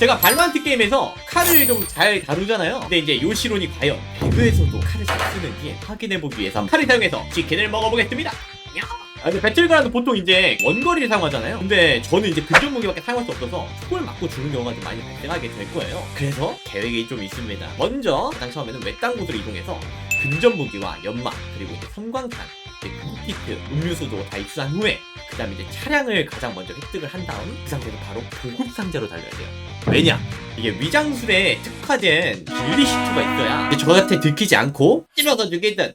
제가 발만트 게임에서 칼을 좀 잘 다루잖아요. 근데 이제 요시론이 과연 배그에서도 칼을 잘 쓰는지 확인해보기 위해서 칼을 사용해서 치킨을 먹어보겠습니다. 야! 아, 근데 배틀그라운드 보통 이제 원거리를 사용하잖아요. 근데 저는 이제 근접 무기밖에 사용할 수 없어서 총을 맞고 죽는 경우가 좀 많이 발생하게 될 거예요. 그래서 계획이 좀 있습니다. 먼저 가장 처음에는 외딴 곳으로 이동해서 근접 무기와 연막 그리고 이제 섬광탄, 이제 굿키트, 음료수도 다 입수한 후에 그 다음에 이제 차량을 가장 먼저 획득을 한 다음 그 상태에서 바로 보급 상자로 달려야 돼요. 왜냐? 이게 위장술에 특화된 길리 시트가 있어야 저한테 들키지 않고 찔러서 죽이든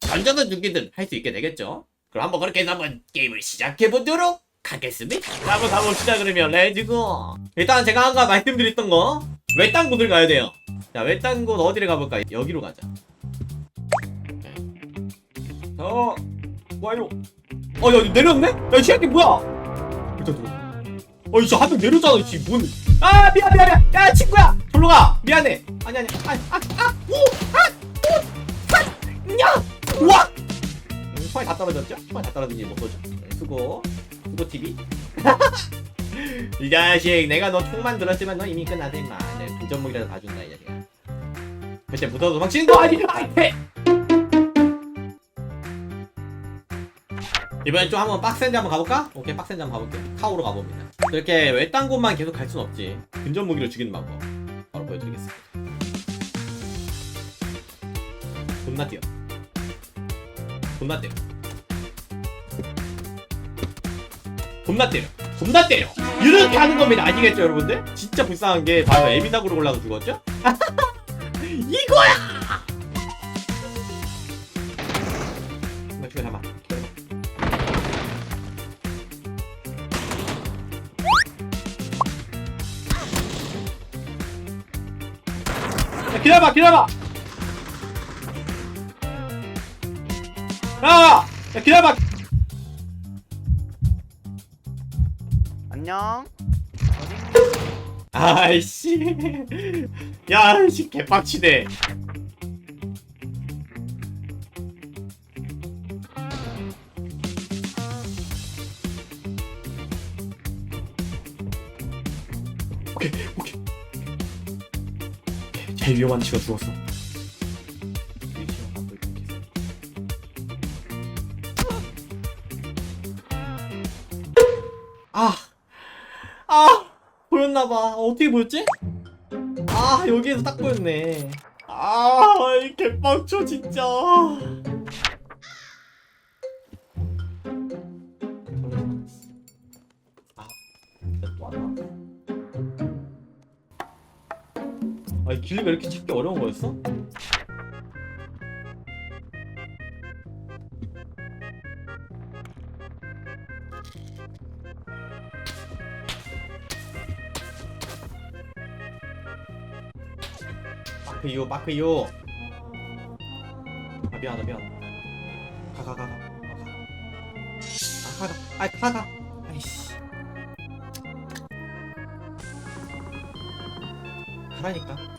던져서 죽이든 할 수 있게 되겠죠. 그럼 한번 그렇게 해서 한번 게임을 시작해 보도록 하겠습니다. 자, 한번 가봅시다 그러면 렛츠고. 일단 제가 아까 말씀드렸던 거 외딴 곳을 가야 돼요. 자, 외딴 곳 어디를 가볼까? 여기로 가자. 어, 와요. 어, 야, 내렸네? 야, 이 새끼 뭐야? 일단 들어. 어, 이씨 한명 내렸잖아, 이씨 뭔? 아, 미안, 미안, 미안. 야, 친구야, 절로 가. 미안해. 아니, 아니, 아, 아, 아, 오, 아, 오, 아, 야, 와. 음, 총알 다 떨어졌죠? 총알 다 떨어진지 못 보죠. 네, 수고, 수고 TV. 이 자식, 내가 너 총만 들었지만 너 이미 끝나서 임마. 내 분전목이라도 봐준다 이 자식아. 그때 묻어서 도망치는 거 아니야? 아이, 이번엔 좀 한번 빡센데 한번 가볼까? 오케이 빡센데 한번 가볼게요 카오로 가봅니다. 이렇게 외딴 곳만 계속 갈 순 없지. 근접 무기로 죽이는 방법 바로 보여드리겠습니다. 존나 뛰어. 존나 때려. 존나 때려. 존나 때려. 이렇게 하는 겁니다. 아시겠죠 여러분들? 진짜 불쌍한 게 바로 에비나구로 올라가 죽었죠? 이거야! 기다려봐, 기다려봐. 야, 야, 기다려봐. 안녕. 아이씨. 야, 씨, 개빡치네. 오케이, 오케이. 제일 위험한 치가 죽었어. 아, 아, 보였나봐. 어떻게 보였지? 아, 여기에서 딱 보였네. 아, 이 개빡쳐, 진짜. 아, 이 길리가 이렇게 찾기 어려운 거였어? 마크요, 마크요. 아, 미안하다, 미안. 가, 가, 가, 가. 가. 아, 가, 가. 아, 가, 가. 아이씨. 가라니까.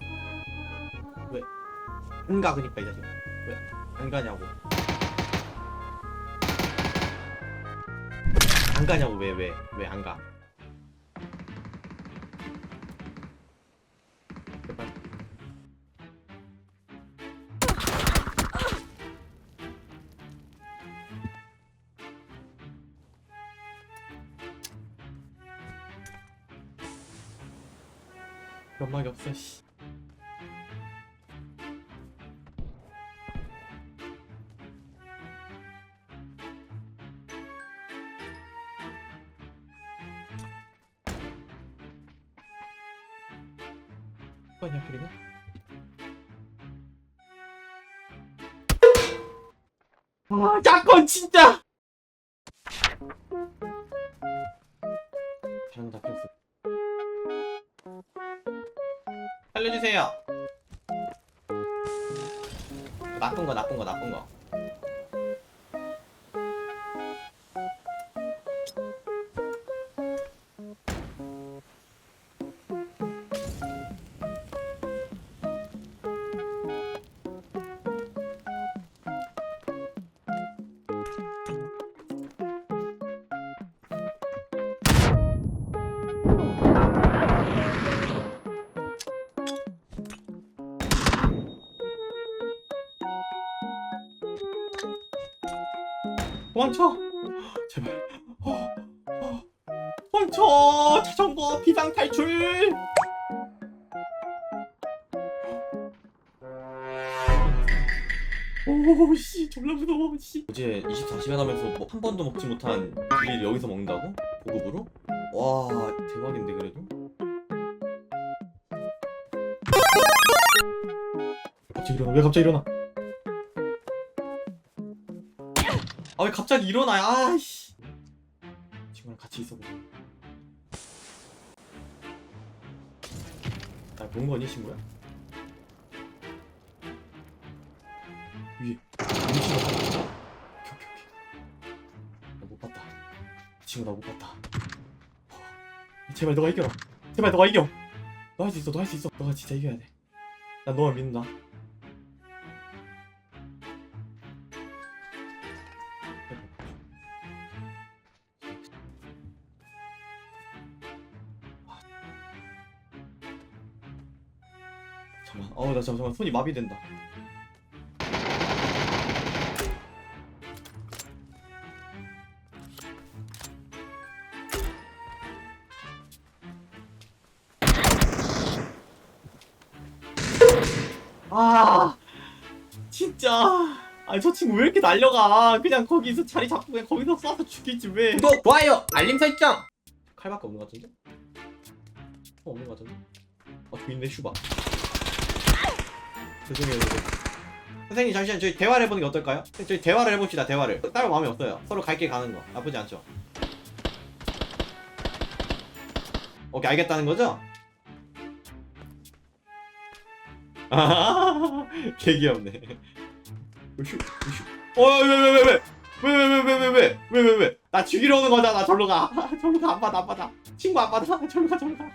왜? 안 가, 그니까, 이 자식. 왜? 안 가냐고. 안 가냐고, 왜, 왜, 왜 안 가? 연막이 없어, 씨. 뭐냐, 그리고? 아, 잠깐, 진짜! 잘못 잡혔어. 살려주세요. 나쁜 거, 나쁜 거, 나쁜 거. 도망쳐 제발. 어, 어. 도망쳐 자전거 비상 탈출! 오씨 졸라 무서워 씨. 어제 24시간 하면서 뭐 한 번도 먹지 못한 귤을 여기서 먹는다고? 보급으로? 와 대박인데 그래도? 갑자기 일어나. 왜 갑자기 일어나 아 왜 갑자기 일어나 아이씨. 친구랑 같이 있어보자. 나본 거니 친구야? 위에. 나못 봤다. 친구 나 못 봤다. 어, 제발 너가 이겨라. 제발 너가 이겨. 너 할 수 있어 너 할 수 있어. 너가 진짜 이겨야 돼 난 너만 믿는다 잠깐만. 어나 잠깐만. 손이 마비된다. 아 진짜. 아니 저 친구 왜 이렇게 날려가? 그냥 거기서 자리 잡고 그냥 거기서 쏴서 죽이지 왜? 구독 좋아요 알림 설정. 칼밖에 없는 것 같은데? 어, 없는 것 같은데? 아 저기 있네 슈바 죄송해요 죄송해요. 선생님 잠시만 저희 대화를 해보는 게 어떨까요? 저희 대화를 해봅시다 대화를 따로 마음이 없어요 서로 갈 길 가는 거 나쁘지 않죠? 오케이 알겠다는 거죠? 아, 개 귀엽네. 으슈, 으슈. 어, 왜, 왜, 왜, 왜, 왜, 왜, 왜, 왜, 왜, 왜, 왜, 왜, 왜, 나 죽이러 오는 거잖아. 절로 가. 절로 가. 안 받아, 안 받아. 친구 안 받아. 절로 가, 절로 가.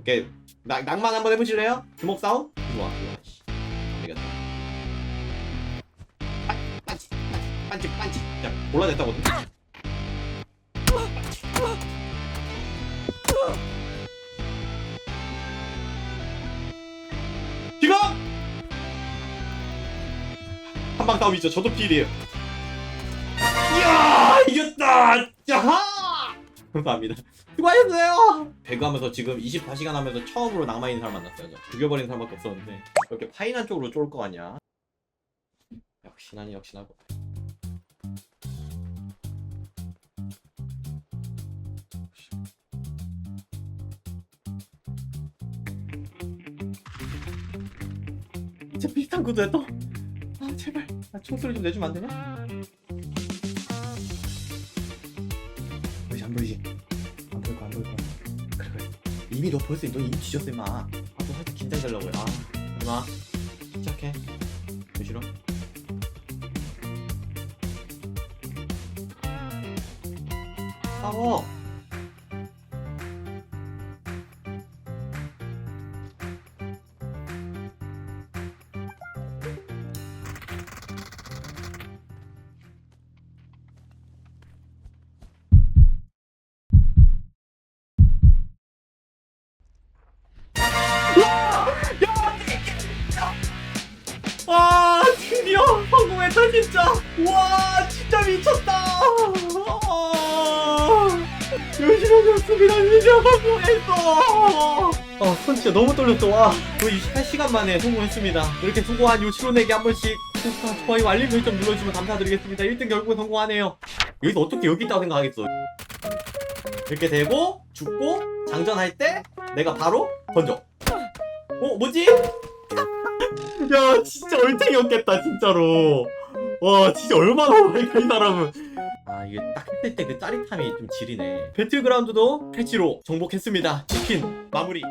오케이. 나, 낭만 한번 해보실래요? 주먹 싸움? 좋아, 좋아. 빤치, 빤치. 자, 골라냈다거든. 지금! 한방 있죠. 저도 필이에요. 이야! 이겼다! 자! 감사합니다. 수고하셨어요! 배그 하면서 지금 24시간 하면서 처음으로 낭만있는 사람 만났어요. 저. 죽여버리는 사람밖에 없었는데 이렇게 파이난 쪽으로 쫄 거 아니야. 역시나니 역시나고. 진짜 비슷한 구도야 또. 아 제발 나 총소리 좀 내주면 안 되냐? 보이지 안 보이지? 안 보일 거야 안 보일 거야. 그래 그래. 이미 너 벌써 너 이미 뒤졌어 임마. 아또 살짝 긴장되려고 해. 아 임마 시작해. 왜 싫어? 싸워. 성공했다 진짜 와 진짜 미쳤다. 아, 열심히 했습니다. 드디어 성공했어. 아 손 진짜 너무 떨렸어. 와 거의 28시간 만에 성공했습니다. 이렇게 수고한 요시론에게 한 번씩 구독과 좋아요 알림 설정 눌러주시면 감사드리겠습니다. 1등 결국은 성공하네요. 여기서 어떻게 여기 있다고 생각하겠어? 이렇게 되고 죽고 장전할 때 내가 바로 던져. 어 뭐지? 야 진짜 얼탱이었겠다 진짜로. 와 진짜 얼마나 오래가 이 사람은. 아 이게 딱 했을 때 그 짜릿함이 좀 지리네. 배틀그라운드도 패치로 정복했습니다. 치킨 마무리